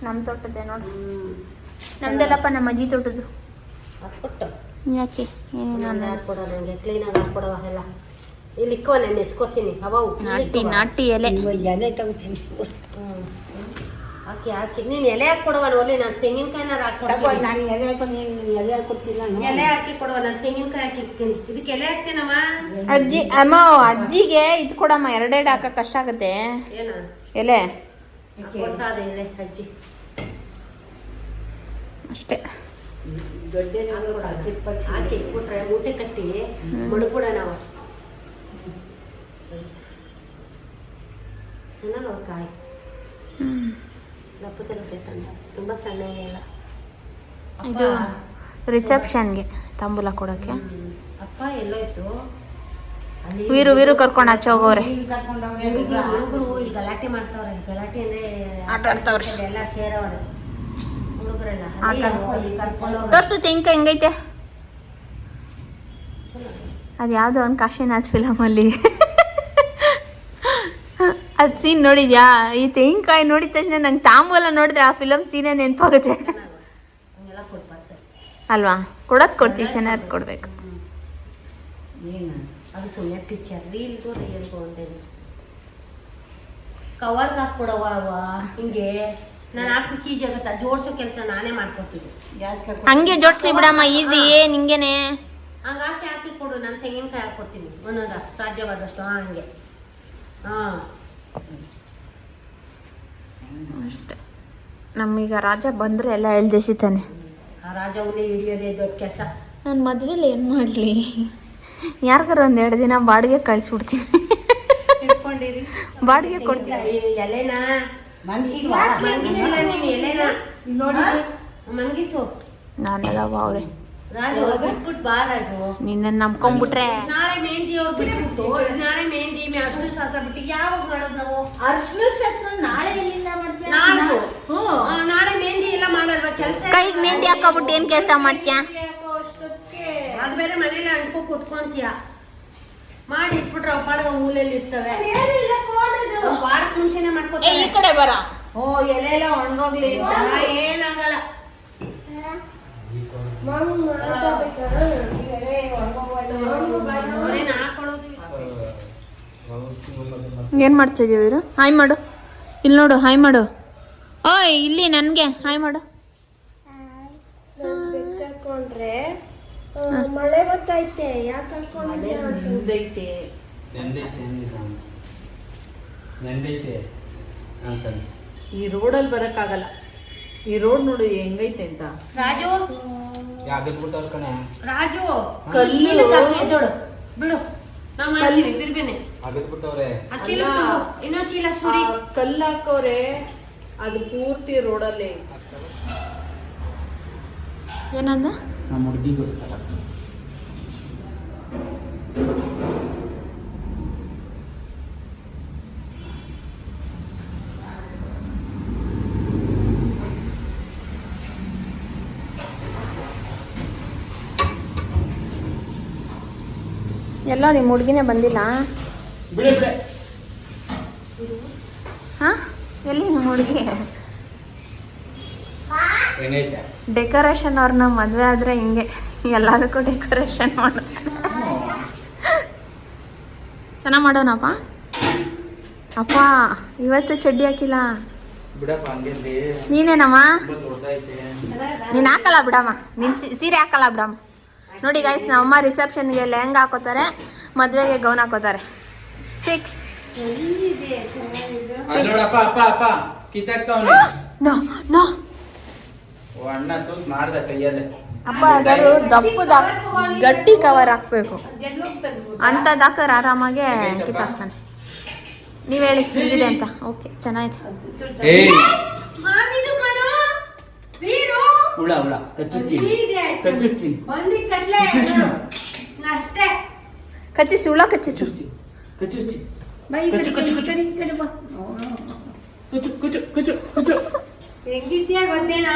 ನಮ್ಮ ತೋಟದ್ದೆ ನೋಡಿ. ನಮ್ದೆಲ್ಲಪ್ಪ ನಮ್ಮ ಅಜ್ಜಿ ತೋಟದ್ದು. ಯಾಕೆ ಇಲ್ಲಿ ನಾಟಿ ನಾಟಿ ಎಲೆ. ಎಲೆ ತಗೋತೀನಿ. ಹಾಕಿ ಹಾಕಿ. ನೀನು ಎಲೆ ಹಾಕಿ ಕೊಡುವ ಒಲೆ ನಾನು ತೆಂಗಿನಕಾಯಿನಾರ ಹಾಕಿ. ನಾನು ಎಲೆ ಹಾಕೊಂಡು ನೀನು ಎಲೆ ಕೊಡ್ತೀನಿ ನಾನು. ಎಲೆ ಹಾಕಿ ಕೊಡುವ ನಾನು ತೆಂಗಿನಕಾಯಿ ಹಾಕಿರ್ತೀನಿ ಇದಕ್ಕೆ ಎಲೆ ಹಾಕ್ತೀನಮ್ಮ? ಅಜ್ಜಿ ಅಮ್ಮ ಅಜ್ಜಿಗೆ ಇದು ಕೊಡಮ್ಮ ಎರಡೆರಡು ಹಾಕಕ್ಕೆ ಕಷ್ಟ ಆಗುತ್ತೆ. ಏನು? ಎಲೆ. ಎಲೆ ಅಜ್ಜಿ. ಅಷ್ಟೇ. ದೊಡ್ಡ ಹಾಕಿ ಕೊಟ್ರೆ ಮೂಟೆ ಕಟ್ಟಿ ಮಡ್ಕೊಡ ನಾವು ಚೆನ್ನಾಗವ ಕಾಯಿ. ದಪ್ಪ ದಪ್ಪ ತಂದ ತುಂಬ ಸಣ್ಣ ಇಲ್ಲ. ಇದು ರಿಸೆಪ್ಷನ್ಗೆ ತಂಬುಲ ಕೊಡೋಕ್ಕೆ. ಅಪ್ಪ ಎಲ್ಲೋಯ್ತು ವೀರು ವೀರು ಕರ್ಕೊಂಡು ಆಚೆ ಹೋಗೋರೆ. ಹುಡುಗರು ಇಲ್ಲಿ ಗಲಾಟೆ ಮಾಡ್ತಾವ್ರೆ. ಗಲಾಟೆ ಅಂದ್ರೆ ಆಟ ಆಡ್ತಾವ್ರೆ. ಎಲ್ಲ ಸೇರವ್ರೆ ಹುಡುಗರೆಲ್ಲ. ತೋರ್ಸು ತೆಂಕ ಹೆಂಗೈತೆ? ಅದು ಯಾವುದೋ ಒಂದು ಕಾಶಿನಾಥ್ ಫಿಲಮಲ್ಲಿ ಅದು ಸೀನ್ ನೋಡಿದ್ಯಾ? ಈ ತೆಂಗಿನಕಾಯಿ ನೋಡಿದ ತಕ್ಷಣ ನಂಗೆ ತಾಂಬೂಲ ನೋಡಿದ್ರೆ ಆ ಫಿಲಮ್ ಸೀನೇ ನೆನಪಾಗುತ್ತೆ? ಅಲ್ವಾ? ಕೊಡೋದು ಕೊಡ್ತೀವಿ ಚೆನ್ನಾಗಿ ಕೊಡಬೇಕು. ಏನು ಅದು ಸುಮ್ಮನೆ ಪಿಕ್ಚರ್ ರೀಲ್ಗೂ ರೀಲ್ಗೂ ಅಂತೇಳಿ ಕವರ್ಗೆ ಹಾಕ್ಬಿಡವ ಅವ ಹಿಂಗೆ. ನಾನು ಹಾಕಿ ಕೀ ಜಗತ್ತ. ಜೋಡಿಸೋ ಕೆಲಸ ನಾನೇ ಮಾಡ್ಕೊತೀನಿ ಹಂಗೆ ಜೋಡಿಸ್ಲಿ ಬಿಡಮ್ಮ ಈಸಿ ಏನ್ ಹಿಂಗೇನೆ? ಹಂಗೆ ಹಾಕಿ ಹಾಕಿ ಕೊಡು. ನಾನು ತೆಂಗಿನಕಾಯಿ ಹಾಕ್ಕೊತೀನಿ ಒಂದೊಂದು ಸಾಧ್ಯವಾದಷ್ಟು. ಹಾಂ ಹಂಗೆ. ಹಾಂ. ಅಷ್ಟೇ. ನಮೀಗ ರಾಜ ಬಂದರೆ ಎಲ್ಲ ಎಳ್ದೆಸಿತಾನೆ. ರಾಜ ಹಿಡಿಯೋದೇ ದೊಡ್ಡ ಕೆಲಸ. ನಾನು ಮದುವೆಲಿ ಏನು ಮಾಡಲಿ? ಯಾರಿಗಾರ ಒಂದು ಎರಡು ದಿನ ಬಾಡಿಗೆ ಕಳಿಸ್ಬಿಡ್ತೀನಿ ಬಾಡಿಗೆ ಕೊಡ್ತೀನಿ. ಎಲೆನಾ? ಮನ್ಸಿಲ್ವಾ ಮನ್ಗಿಸಿಲ್ಲ ನೀನು ಎಲೆನಾ? ನೋಡಿ ಮನ್ಗಿಸು ನಾನೆಲ್ಲ ಅವ್ರೆ ರಾಜು ಬಿಟ್ಬಿಟ್ಟು ಬಾ ರಾಜು. ನಿನ್ನ ನಂಬ್ಕೊಂಬಿಟ್ರೆ. ನಾಳೆ ಮೆಹಂದಿ ಅವ್ರು ಬಿಟ್ಟು ನಾಳೆ ಮೆಹಂದಿ ಮೇ ಅಷ್ಟು ಶಾಸ್ತ್ರ ಬಿಟ್ಟು ಯಾವಾಗ ಮಾಡೋದು ನಾವು? ಅರ್ಶಿನ ಶಾಸ್ತ್ರ ನಾಳೆ ಎಲ್ಲಿಂದ ಮಾಡ್ತೀಯ? ನಾಳೆ ಹ್ಞೂ. ನಾಳೆ ಮೆಹಂದಿ ಎಲ್ಲ ಮಾಡಲ್ವಾ? ಕೆಲಸ ಕೈಗೆ ಮೆಹಂದಿ ಹಾಕೋಬಿಟ್ಟು ಏನು ಕೆಲಸ ಮಾಡ್ತೀಯ? ಅದು ಬೇರೆ ಮನೇಲಿ ಅಂಟ್ಕೊ ಕುತ್ಕೊಂತೀಯ. ಮಾಡಿ ಇಟ್ಬಿಟ್ರೆ ಪಾಡ್ಗ ಮೂಲೆಯಲ್ಲಿ ಇರ್ತವೆ. ವಾರಕ್ಕೆ ವಾರಕ್ ಮುಂಚೆನೆ ಈ ಕಡೆ ಬರ? ಓ ಎಲೆ ಎಲ್ಲ ಒಣಗೋಗ್ಲಿ ಏನಾಗಲ್ಲ ಅವ್ರೇನ್ ಮಾಡ್ತಾ ಏನು ಮಾಡ್ತಿದ್ದೀವಿ ಇವರು ಹಾಯ್ ಮಾಡು. ಇಲ್ಲಿ ನೋಡು ಹಾಯ್ ಮಾಡು. ಓಯ್ ಇಲ್ಲಿ ನನಗೆ. ಹಾಯ್ ಮಾಡು. ಹಾಕೊಂಡ್ರೆ ಮಳೆ ಬರ್ತೈತೆ ಯಾಕೆ ಅಂತಂದು ಈ ರೋಡಲ್ಲಿ ಬರಕ್ಕಾಗಲ್ಲ. ಈ ರೋಡ್ ನೋಡು ಹೆಂಗೈತೆ ಅಂತ. ರಾಜು. ಯಾವ್ದಕ್ಕೆ ಬಿಟ್ಟವ್ರ ಕಣೆ. ರಾಜು. ಕಲ್ಲು. ಚೀಲಕ್ಕೆ ಹಾಕು, ಎದ್ದೋಳು. ಬಿಡು. ನಾವ್ ಮಾಡ್ತೀವಿ ಬಿರ್ಬೇನೆ ಅದಕ್ಕೆ ಬಿಟ್ಟವ್ರೆ. ಆ ಚೀಲ ತುಂಬು ಇನ್ನೊಂದ್ ಚೀಲ ಸುರಿ. ಕಲ್ಲು ಹಾಕೋರೆ ಅದು ಪೂರ್ತಿ ರೋಡಲ್ಲಿ. ಏನಂದ? ನಮ್ಮ ಹುಡುಗಿಗೋಸ್ಕರ. ಎಲ್ಲ ನಿಮ್ಮ ಹುಡುಗಿನೇ ಬಂದಿಲ್ಲ? ಹಾಂ? ಎಲ್ಲಿ ನಿಮ್ಮ ಹುಡುಗಿ? ಡೆಕೋರೇಷನ್ ಅವ್ರನ್ನ ಮದುವೆ ಆದರೆ ಹಿಂಗೆ ಎಲ್ಲದಕ್ಕೂ ಡೆಕೋರೇಷನ್ ಮಾಡ್ತಾರೆ ಚೆನ್ನಾಗಿ ಮಾಡೋಣಪ್ಪ ಅಪ್ಪ ಇವತ್ತು ಚಡ್ಡಿ ಹಾಕಿಲ್ಲ. ನೀನೇನಮ್ಮ? ನೀನು ಹಾಕಲ್ಲ ಬಿಡಮ್ಮ. ನೀನು ಸೀರೆ ಹಾಕಲ್ಲ ಬಿಡಮ್ಮ. ನೋಡಿ ಗೈಸ್ ನಮ್ಮಮ್ಮ ರಿಸೆಪ್ಷನ್ಗೆ ಲೆಹಂಗ ಹಾಕೋತಾರೆ ಮದುವೆಗೆ ಗೌನ್ ಹಾಕೋತಾರೆ. ಫಿಕ್ಸ್ ಅಪ್ಪ ಅಪ್ಪ ಕಿತ್ತಾಕ್ತಾವನೆ ನೋ ನೋ. ಓ ಅಣ್ಣ ಮಾಡ್ದ ಕೈಯಲ್ಲೇ. ಅಪ್ಪ ಅದಾರು ದಪ್ಪ ದಪ್ಪ ಗಟ್ಟಿ ಕವರ್ ಹಾಕ್ಬೇಕು. ಅಂಥದ್ದು ಹಾಕಿದ್ರೆ ಆರಾಮಾಗೆ ಕಿತ್ತಾಕ್ತಾನೆ. ನೀವು ಹೇಳಿ ಹೇಗಿದೆ ಅಂತ? ಓಕೆ ಚೆನ್ನಾಗಿದೆ ಏಯ್ ಮಾಮಿದು ಕಣೋ ವೀರು ಹುಳ ಹುಳ. ಕಚ್ಚಿಸ್ತೀನಿ. ಕಚ್ಚಿಸ್ತೀನಿ. ಬಂದಿದ್ ಕಟ್ಲೆ ಅಷ್ಟೇ. ಕಚ್ಚಿಸು ಹುಳ ಕಚ್ಚಿಸು. ಕಚ್ಚಿಸ್ತೀನಿ. ಕಚ್ಚು ಕಚ್ಚು, ಕಚ್ಚು, ಕಚ್ಚು. ಕಡೆ, ಈ ಕಡೆ ಬಾ. ಕುಚು ಕುಚು ಕುಚು ಕುಚು ಹೆಂಗಿದ್ಯಾ ಗೊತ್ತೇನಾ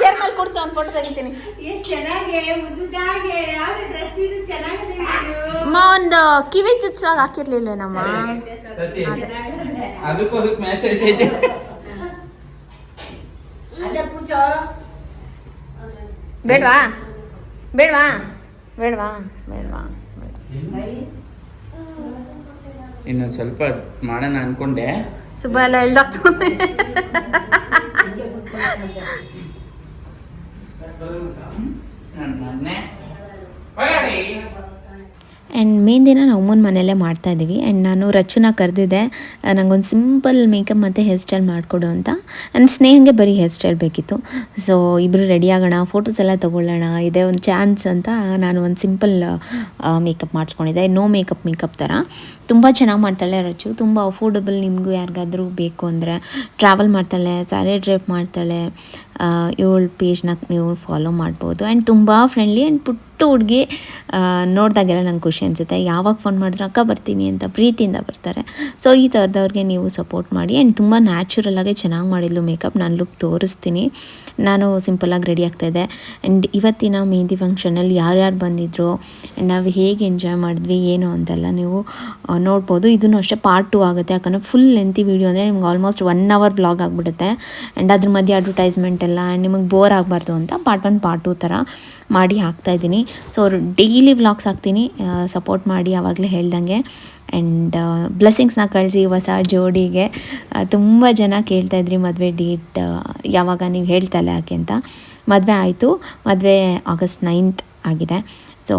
ಚೇರ್ ಮೇಲೆ ಕೂಡ್ಸು ಒಂದು ಫೋಟೋ ತೆಗಿತೀನಿ. ಎಷ್ಟ್ ಚೆನ್ನಾಗೆ ಮುದ್ದಾಗೆ ಡ್ರೆಸ್ ಇದು? ಚೆನ್ನಾಗಿದೆ ವೀರು ಅಮ್ಮ ಒಂದು ಕಿವಿ ಚುಚ್ಚುವಾಗ ಹಾಕಿರ್ಲಿಲ್ಲ ನಮ್ಮ ಅದಕ್ಕೂ ಅದಕ್ಕೆ ಮ್ಯಾಚ್ ಐತೈತೆ ಬೇಡವಾ ಬೇಡವಾ ಬೇಡವಾ ಬೇಡವಾ ಇನ್ನೊಂದು ಸ್ವಲ್ಪ ಮಾಡೋಣ ಅನ್ಕೊಂಡೆ ಸುಬ್ಬ ಎಲ್ಲ ಎಳ್ದಾಕ್ತಾನೆ ನಾನು ಮೊನ್ನೆ. ಹೊರಗಡೆ ಆ್ಯಂಡ್ ಮೇನ್ ದಿನ ನಾವು ಅಮ್ಮನ ಮನೆಯಲ್ಲೇ ಮಾಡ್ತಾ ಇದ್ದೀವಿ. ಆ್ಯಂಡ್ ನಾನು ರಚುನ ಕರೆದಿದ್ದೆ. ನನಗೊಂದು ಸಿಂಪಲ್ ಮೇಕಪ್ ಮತ್ತು ಹೇರ್ ಸ್ಟೈಲ್ ಮಾಡಿಕೊಡು ಅಂತ. ನನ್ನ ಸ್ನೇಹಂಗೆ ಬರೀ ಹೇರ್ ಸ್ಟೈಲ್ ಬೇಕಿತ್ತು. ಸೊ ಇಬ್ಬರು ರೆಡಿ ಆಗೋಣ ಫೋಟೋಸ್ ಎಲ್ಲ ತೊಗೊಳ್ಳೋಣ, ಇದೇ ಒಂದು ಚಾನ್ಸ್ ಅಂತ ನಾನು ಒಂದು ಸಿಂಪಲ್ ಮೇಕಪ್ ಮಾಡಿಸ್ಕೊಂಡಿದ್ದೆ. ನೋ ಮೇಕಪ್ ಮೇಕಪ್ ಥರ. ತುಂಬ ಚೆನ್ನಾಗಿ ಮಾಡ್ತಾಳೆ ರಚು. ತುಂಬ ಅಫೋರ್ಡಬಲ್ ನಿಮಗೂ ಯಾರಿಗಾದರೂ ಬೇಕು ಅಂದರೆ ಟ್ರಾವೆಲ್ ಮಾಡ್ತಾಳೆ ಸ್ಯಾರಿ ಡ್ರೈಪ್ ಮಾಡ್ತಾಳೆ. ಇವಳ ಪೇಜ್ನ ನೀವು ಫಾಲೋ ಮಾಡ್ಬೋದು. ಆ್ಯಂಡ್ ತುಂಬ ಫ್ರೆಂಡ್ಲಿ ಆ್ಯಂಡ್ ಪುಟ್ಟ ಹುಡುಗಿ ನೋಡಿದಾಗೆಲ್ಲ ನಂಗೆ ಖುಷಿ ಅನಿಸುತ್ತೆ. ಯಾವಾಗ ಫೋನ್ ಮಾಡಿದ್ರೆ, ಅಕ್ಕ ಬರ್ತೀನಿ ಅಂತ ಪ್ರೀತಿಯಿಂದ ಬರ್ತಾರೆ. ಸೊ ಈ ಥರದವ್ರಿಗೆ ನೀವು ಸಪೋರ್ಟ್ ಮಾಡಿ. ಆ್ಯಂಡ್ ತುಂಬ ನ್ಯಾಚುರಲಾಗೆ ಚೆನ್ನಾಗಿ ಮಾಡಿದ್ಲು ಮೇಕಪ್ ನಾನು ಲುಕ್ ತೋರಿಸ್ತೀನಿ. ನಾನು ಸಿಂಪಲಾಗಿ ರೆಡಿ ಆಗ್ತಾಯಿದ್ದೆ ಆ್ಯಂಡ್ ಇವತ್ತಿನ ಮೆಹಂದಿ ಫಂಕ್ಷನಲ್ಲಿ ಯಾರ್ಯಾರು ಬಂದಿದ್ರು ಆ್ಯಂಡ್ ನಾವು ಹೇಗೆ ಎಂಜಾಯ್ ಮಾಡಿದ್ವಿ, ಏನು ಅಂತೆಲ್ಲ ನೀವು ನೋಡ್ಬೋದು. ಇದನ್ನು ಅಷ್ಟೇ ಪಾರ್ಟ್ ಟು ಆಗುತ್ತೆ. ಯಾಕಂದರೆ ಫುಲ್ ಲೆಂತಿ ವೀಡಿಯೋ ಅಂದರೆ ನಿಮ್ಗೆ ಆಲ್ಮೋಸ್ಟ್ ಒನ್ ಅವರ್ ಬ್ಲಾಗ್ ಆಗಿಬಿಡುತ್ತೆ. ಆ್ಯಂಡ್ ಅದ್ರ ಮಧ್ಯೆ ಅಡ್ವರ್ಟೈಸ್ಮೆಂಟ್ ಎಲ್ಲ ನಿಮಗೆ ಬೋರ್ ಆಗಬಾರ್ದು ಅಂತ ಪಾರ್ಟ್ ಒನ್ ಪಾರ್ಟ್ ಟು ಥರ ಮಾಡಿ ಹಾಕ್ತಾಯಿದ್ದೀನಿ ಸೊ ಡೈಲಿ ವ್ಲಾಗ್ಸ್ ಹಾಕ್ತೀನಿ. ಸಪೋರ್ಟ್ ಮಾಡಿ ಆವಾಗಲೇ ಹೇಳ್ದಂಗೆ. ಆ್ಯಂಡ್ ಬ್ಲೆಸ್ಸಿಂಗ್ಸ್ನ ಕಳಿಸಿ ಹೊಸ ಜೋಡಿಗೆ. ತುಂಬ ಜನ ಕೇಳ್ತಾಯಿದ್ರಿ ಮದುವೆ ಡೇಟ್ ಯಾವಾಗ ನೀವು ಹೇಳ್ತಲ್ಲ ಯಾಕೆ ಅಂತ. ಮದುವೆ ಆಯಿತು. ಮದುವೆ ಆಗಸ್ಟ್ ನೈನ್ತ್ ಆಗಿದೆ. ಸೊ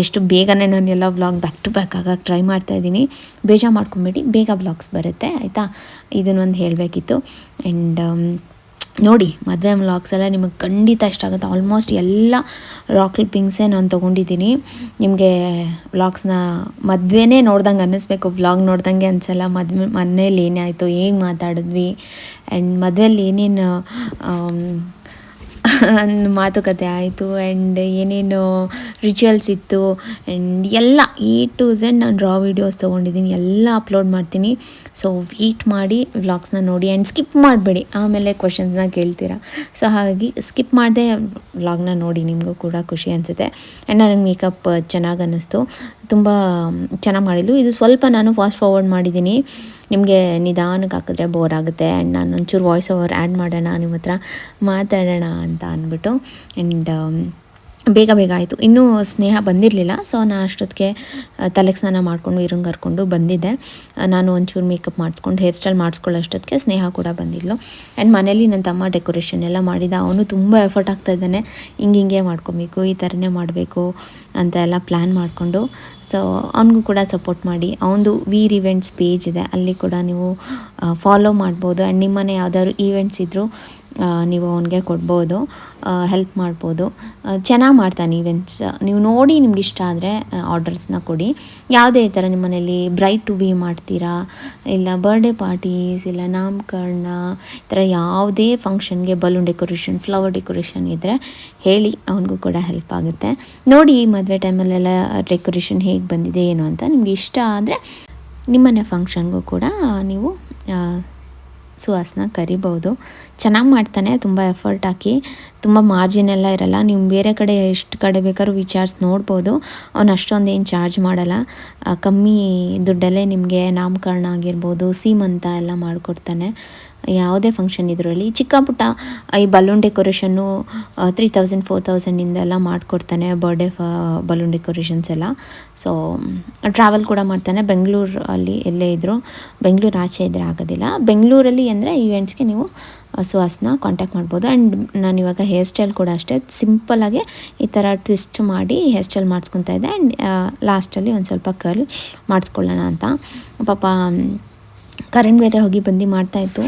ಎಷ್ಟು ಬೇಗನೆ ನಾನು ಎಲ್ಲ ವ್ಲಾಗ್ ಬ್ಯಾಕ್ ಟು ಬ್ಯಾಕ್ ಆಗಕ್ಕೆ ಟ್ರೈ ಮಾಡ್ತಾ ಇದ್ದೀನಿ. ಬೇಜಾರು ಮಾಡ್ಕೊಂಬೇಡಿ, ಬೇಗ ವ್ಲಾಗ್ಸ್ ಬರುತ್ತೆ, ಆಯಿತಾ? ಇದನ್ನೊಂದು ಹೇಳಬೇಕಿತ್ತು. ಆ್ಯಂಡ್ ನೋಡಿ, ಮದುವೆ ವ್ಲಾಗ್ಸ್ ಎಲ್ಲ ನಿಮಗೆ ಖಂಡಿತ ಇಷ್ಟ ಆಗುತ್ತೆ. ಆಲ್ಮೋಸ್ಟ್ ಎಲ್ಲ ರಾಕ್ ಕ್ಲಿಪ್ಪಿಂಗ್ಸೇ ನಾನು ತೊಗೊಂಡಿದ್ದೀನಿ. ನಿಮಗೆ ವ್ಲಾಗ್ಸ್ನ ಮದುವೆನೇ ನೋಡ್ದಂಗೆ ಅನ್ನಿಸ್ಬೇಕು ವ್ಲಾಗ್ ನೋಡ್ದಂಗೆ ಅನ್ಸಲ್ಲ. ಮದುವೆ ಮನೇಲಿ ಏನೇ ಆಯಿತು, ಹೇಗೆ ಮಾತಾಡಿದ್ವಿ ಆ್ಯಂಡ್ ಮದುವೆಯಲ್ಲಿ ಏನೇನು ಮಾತುಕತೆ ಆಯಿತು ಆ್ಯಂಡ್ ಏನೇನು ರಿಚುವಲ್ಸ್ ಇತ್ತು ಆ್ಯಂಡ್ ಎಲ್ಲ ಎ ಟು ಝೆಡ್ ನಾನು ಡ್ರಾ ವೀಡಿಯೋಸ್ ತೊಗೊಂಡಿದ್ದೀನಿ, ಎಲ್ಲ ಅಪ್ಲೋಡ್ ಮಾಡ್ತೀನಿ. ಸೊ ವೆಯ್ಟ್ ಮಾಡಿ ವ್ಲಾಗ್ಸ್ನ ನೋಡಿ ಆ್ಯಂಡ್ ಸ್ಕಿಪ್ ಮಾಡಬೇಡಿ. ಆಮೇಲೆ ಕ್ವಶನ್ಸ್ನ ಕೇಳ್ತೀರಾ. ಸೊ ಹಾಗಾಗಿ ಸ್ಕಿಪ್ ಮಾಡದೆ ವ್ಲಾಗ್ನ ನೋಡಿ ನಿಮಗೂ ಕೂಡ ಖುಷಿ ಅನಿಸುತ್ತೆ. ಆ್ಯಂಡ್ ನನಗೆ ಮೇಕಪ್ ಚೆನ್ನಾಗಿ ಅನ್ನಿಸ್ತು. ತುಂಬ ಚೆನ್ನಾಗಿ ಮಾಡಿದ್ದು ಇದು ಸ್ವಲ್ಪ ನಾನು ಫಾಸ್ಟ್ ಫಾರ್ವರ್ಡ್ ಮಾಡಿದ್ದೀನಿ. ನಿಮಗೆ ನಿಧಾನಕ್ಕೆ ಹಾಕಿದ್ರೆ ಬೋರ್ ಆಗುತ್ತೆ ಆ್ಯಂಡ್ ನಾನು ಒಂಚೂರು ವಾಯ್ಸ್ ಓವರ್ ಆ್ಯಡ್ ಮಾಡೋಣ ನಿಮ್ಮ ಹತ್ರ ಮಾತಾಡೋಣ ಅಂತ ಅಂದ್ಬಿಟ್ಟು ಆ್ಯಂಡ್ ಬೇಗ ಬೇಗ ಆಯಿತು. ಇನ್ನೂ ಸ್ನೇಹ ಬಂದಿರಲಿಲ್ಲ ಸೊ ನಾನು ಅಷ್ಟೊತ್ತಿಗೆ ತಲೆಗೆ ಸ್ನಾನ ಮಾಡಿಕೊಂಡು, ಇರಂಗೆ ಕರ್ಕೊಂಡು ಬಂದಿದ್ದೆ. ನಾನು ಒಂಚೂರು ಮೇಕಪ್ ಮಾಡಿಸ್ಕೊಂಡು ಹೇರ್ ಸ್ಟೈಲ್ ಮಾಡಿಸ್ಕೊಳ್ಳೋ ಅಷ್ಟೊತ್ತಿಗೆ ಸ್ನೇಹ ಕೂಡ ಬಂದಿದ್ಲು. ಆ್ಯಂಡ್ ಮನೇಲಿ ನನ್ನ ತಮ್ಮ ಡೆಕೋರೇಷನ್ ಎಲ್ಲ ಮಾಡಿದ, ಅವನು ತುಂಬ ಎಫರ್ಟ್ ಆಗ್ತಾಯಿದ್ದಾನೆ ಹಿಂಗೆ ಹಿಂಗೆ ಮಾಡ್ಕೊಬೇಕು, ಈ ಥರನೇ ಮಾಡಬೇಕು ಅಂತ ಎಲ್ಲ ಪ್ಲ್ಯಾನ್ ಮಾಡಿಕೊಂಡು ಸೊ ಅವನಿಗೂ ಕೂಡ ಸಪೋರ್ಟ್ ಮಾಡಿ. ಅವನದು ವೀರ್ ಇವೆಂಟ್ಸ್ ಪೇಜ್ ಇದೆ. ಅಲ್ಲಿ ಕೂಡ ನೀವು ಫಾಲೋ ಮಾಡ್ಬೋದು. ಆ್ಯಂಡ್ ನಿಮ್ಮನೆ ಯಾವುದಾದ್ರು ಈವೆಂಟ್ಸ್ ಇದ್ದರೂ ನೀವು ಅವನಿಗೆ ಕೊಡ್ಬೋದು ಹೆಲ್ಪ್ ಮಾಡ್ಬೋದು. ಚೆನ್ನಾಗಿ ಮಾಡ್ತಾನೆ ಈವೆಂಟ್ಸ್ ನೀವು ನೋಡಿ ನಿಮ್ಗೆ ಇಷ್ಟ ಆದರೆ ಆರ್ಡರ್ಸ್ನ ಕೊಡಿ. ಯಾವುದೇ ಥರ ನಿಮ್ಮ ಮನೇಲಿ ಬ್ರೈಟ್ ಟು ಬಿ ಮಾಡ್ತೀರಾ, ಇಲ್ಲ ಬರ್ಡೇ ಪಾರ್ಟೀಸ್ ಇಲ್ಲ ನಾಮಕರಣ, ಈ ಥರ ಯಾವುದೇ ಫಂಕ್ಷನ್ಗೆ ಬಲೂನ್ ಡೆಕೋರೇಷನ್ ಫ್ಲವರ್ ಡೆಕೋರೇಷನ್ ಇದ್ದರೆ ಹೇಳಿ, ಅವನಿಗೂ ಕೂಡ ಹೆಲ್ಪ್ ಆಗುತ್ತೆ. ನೋಡಿ ಈ ಮದುವೆ ಟೈಮಲ್ಲೆಲ್ಲ ಡೆಕೋರೇಷನ್ ಹೇಗೆ ಬಂದಿದೆ, ಏನು ಅಂತ ನಿಮ್ಗೆ ಇಷ್ಟ ಆದರೆ ನಿಮ್ಮನೆ ಫಂಕ್ಷನ್ಗೂ ಕೂಡ ನೀವು ಸುಹಾಸ್ನ ಕರಿಬೋದು. ಚೆನ್ನಾಗಿ ಮಾಡ್ತಾನೆ, ತುಂಬ ಎಫರ್ಟ್ ಹಾಕಿ. ತುಂಬ ಮಾರ್ಜಿನ್ ಎಲ್ಲ ಇರಲ್ಲ. ನೀವು ಬೇರೆ ಕಡೆ ಎಷ್ಟು ಕಡೆ ಬೇಕಾದ್ರೂ ವಿಚಾರಿಸಿ ನೋಡ್ಬೋದು. ಅವ್ನು ಅಷ್ಟೊಂದು ಚಾರ್ಜ್ ಮಾಡಲ್ಲ. ಕಮ್ಮಿ ದುಡ್ಡಲ್ಲೇ ನಿಮಗೆ ನಾಮಕರಣ ಆಗಿರ್ಬೋದು, ಸೀಮಂತ ಎಲ್ಲ ಮಾಡಿಕೊಡ್ತಾನೆ. ಯಾವುದೇ ಫಂಕ್ಷನ್ ಇದರಲ್ಲಿ ಚಿಕ್ಕ ಪುಟ್ಟ ಈ balloon decoration three thousand four ತೌಸಂಡಿಂದೆಲ್ಲ ಮಾಡಿಕೊಡ್ತಾನೆ ಬರ್ಡೇ ಫ ಬಲೂನ್ ಡೆಕೋರೇಷನ್ಸ್ ಎಲ್ಲ. ಸೊ ಟ್ರಾವೆಲ್ ಕೂಡ ಮಾಡ್ತಾನೆ. ಬೆಂಗಳೂರು ಅಲ್ಲಿ ಎಲ್ಲೇ ಇದ್ದರೂ ಬೆಂಗಳೂರು ಆಚೆ ಇದ್ದರೆ ಆಗೋದಿಲ್ಲ. ಬೆಂಗಳೂರಲ್ಲಿ ಅಂದರೆ ಈವೆಂಟ್ಸ್ಗೆ ನೀವು ಸುಹಾಸ್ನ ಕಾಂಟ್ಯಾಕ್ಟ್ ಮಾಡ್ಬೋದು. ಆ್ಯಂಡ್ ನಾನು ಇವಾಗ ಹೇರ್ ಸ್ಟೈಲ್ ಕೂಡ ಅಷ್ಟೇ. ಸಿಂಪಲ್ಲಾಗಿ ಈ ಥರ ಟ್ವಿಸ್ಟ್ ಮಾಡಿ ಹೇರ್ ಸ್ಟೈಲ್ ಮಾಡಿಸ್ಕೊತಾ ಇದ್ದೆ. ಆ್ಯಂಡ್ ಲಾಸ್ಟಲ್ಲಿ ಒಂದು ಸ್ವಲ್ಪ ಕರ್ಲ್ ಮಾಡಿಸ್ಕೊಳ್ಳೋಣ ಅಂತ. ಪಾಪ ಕರೆಂಟ್ ಬೇರೆ ಹೋಗಿ ಬಂದು ಮಾಡ್ತಾಯಿತ್ತು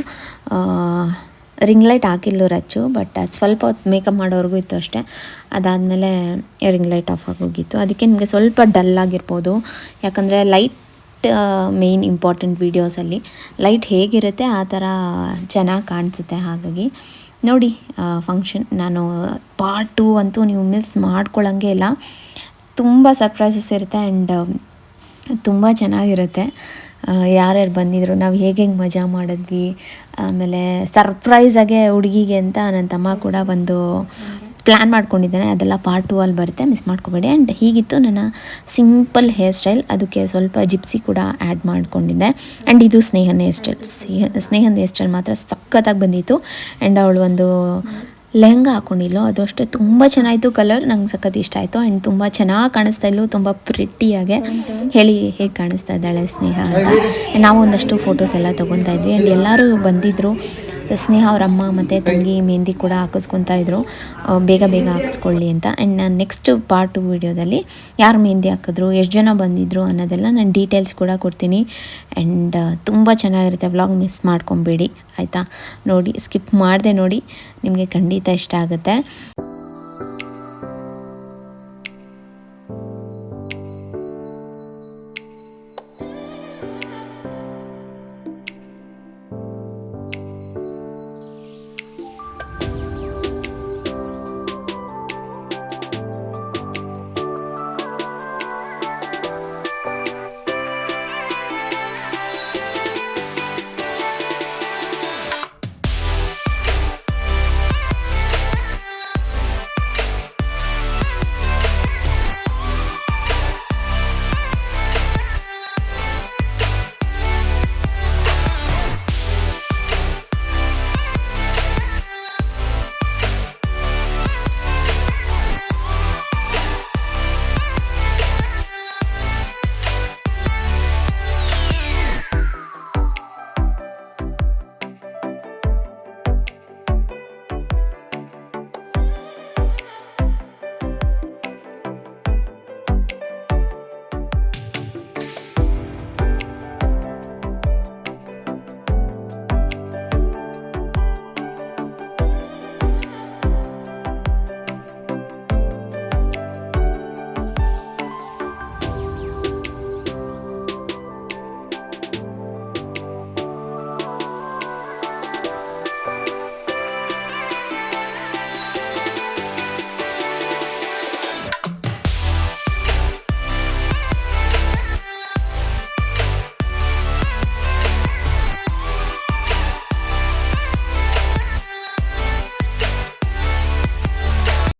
ರಿಂಗ್ ಲೈಟ್ ಹಾಕಿಲ್ಲ ರಚ್ಚು ಬಟ್ ಅದು ಸ್ವಲ್ಪ ಹೊತ್ತು ಮೇಕಪ್ ಮಾಡೋವರೆಗೂ ಇತ್ತು ಅಷ್ಟೇ. ಅದಾದಮೇಲೆ ರಿಂಗ್ ಲೈಟ್ ಆಫ್ ಆಗೋಗಿತ್ತು ಅದಕ್ಕೆ ನಿಮಗೆ ಸ್ವಲ್ಪ ಡಲ್ ಆಗಿರ್ಬೋದು. ಯಾಕಂದರೆ ಲೈಟ್ ಮೇಯ್ನ್ ಇಂಪಾರ್ಟೆಂಟ್ ವೀಡಿಯೋಸಲ್ಲಿ ಲೈಟ್ ಹೇಗಿರುತ್ತೆ ಆ ಥರ ಚೆನ್ನಾಗಿ ಕಾಣಿಸುತ್ತೆ ಹಾಗಾಗಿ. ನೋಡಿ ಫಂಕ್ಷನ್ ನಾನು ಪಾರ್ಟ್ ಟೂ ಅಂತೂ ನೀವು ಮಿಸ್ ಮಾಡ್ಕೊಳ್ಳೋಂಗೆ ಇಲ್ಲ. ತುಂಬ ಸರ್ಪ್ರೈಸಸ್ ಇರುತ್ತೆ ಆ್ಯಂಡ್ ತುಂಬ ಚೆನ್ನಾಗಿರುತ್ತೆ. ಯಾರ್ಯಾರು ಬಂದಿದ್ರು, ನಾವು ಹೇಗೆ ಮಜಾ ಮಾಡಿದ್ವಿ, ಆಮೇಲೆ ಸರ್ಪ್ರೈಸಾಗೆ ಹುಡುಗಿಗೆ ಅಂತ ನನ್ನ ತಮ್ಮ ಕೂಡ ಒಂದು ಪ್ಲ್ಯಾನ್ ಮಾಡ್ಕೊಂಡಿದ್ದಾನೆ, ಅದೆಲ್ಲ ಪಾರ್ಟ್ ಟೂ ಅಲ್ಲಿ ಬರುತ್ತೆ ಮಿಸ್ ಮಾಡ್ಕೋಬೇಡಿ. ಆ್ಯಂಡ್ ಹೀಗಿತ್ತು ನನ್ನ ಸಿಂಪಲ್ ಹೇರ್ ಸ್ಟೈಲ್ ಅದಕ್ಕೆ ಸ್ವಲ್ಪ ಜಿಪ್ಸಿ ಕೂಡ ಆ್ಯಡ್ ಮಾಡ್ಕೊಂಡಿದ್ದೆ. ಆ್ಯಂಡ್ ಇದು ಸ್ನೇಹನ ಹೇರ್ ಸ್ಟೈಲ್ ಸ್ನೇಹನ ಹೇರ್ ಸ್ಟೈಲ್ ಮಾತ್ರ ಸಖತ್ತಾಗಿ ಬಂದಿತ್ತು. ಆ್ಯಂಡ್ ಅವಳು ಒಂದು ಲೆಹಂಗಾ ಹಾಕೊಂಡಿಲ್ಲ ಅದು ಅಷ್ಟೇ, ತುಂಬ ಚೆನ್ನಾಯಿತು ಕಲರ್ ನಂಗೆ ಸಖತ್ ಇಷ್ಟ ಆಯಿತು. ಆ್ಯಂಡ್ ತುಂಬ ಚೆನ್ನಾಗಿ ಕಾಣಿಸ್ತಾ ಇಲ್ಲ ತುಂಬ ಪ್ರಿಟ್ಟಿಯಾಗೆ ಹೇಳಿ, ಹೇಗೆ ಕಾಣಿಸ್ತಾ ಇದ್ದಾಳೆ ಸ್ನೇಹ ಅಂತ. ನಾವು ಒಂದಷ್ಟು ಫೋಟೋಸ್ ಎಲ್ಲ ತೊಗೊತಾ ಇದ್ವಿ. ಆ್ಯಂಡ್ ಎಲ್ಲರೂ ಬಂದಿದ್ದರು ಸ್ನೇಹ ಅವ್ರ ಅಮ್ಮ ಮತ್ತು ತಂಗಿ ಮೆಹಂದಿ ಕೂಡ ಹಾಕಿಸ್ಕೊತಾ ಇದ್ರು. ಬೇಗ ಬೇಗ ಹಾಕಿಸ್ಕೊಳ್ಳಿ ಅಂತ. ಆ್ಯಂಡ್ ನಾನು ನೆಕ್ಸ್ಟ್ ಪಾರ್ಟ್ ವೀಡಿಯೋದಲ್ಲಿ ಯಾರು ಮೆಹಂದಿ ಹಾಕಿದ್ರು, ಎಷ್ಟು ಜನ ಬಂದಿದ್ರು ಅನ್ನೋದೆಲ್ಲ ನಾನು ಡೀಟೇಲ್ಸ್ ಕೂಡ ಕೊಡ್ತೀನಿ. ಆ್ಯಂಡ್ ತುಂಬ ಚೆನ್ನಾಗಿರುತ್ತೆ. ವ್ಲಾಗ್ ಮಿಸ್ ಮಾಡ್ಕೊಬೇಡಿ. ಆಯಿತಾ? ನೋಡಿ ಸ್ಕಿಪ್ ಮಾಡಿದೆ ನೋಡಿ. ನಿಮಗೆ ಖಂಡಿತ ಇಷ್ಟ ಆಗುತ್ತೆ.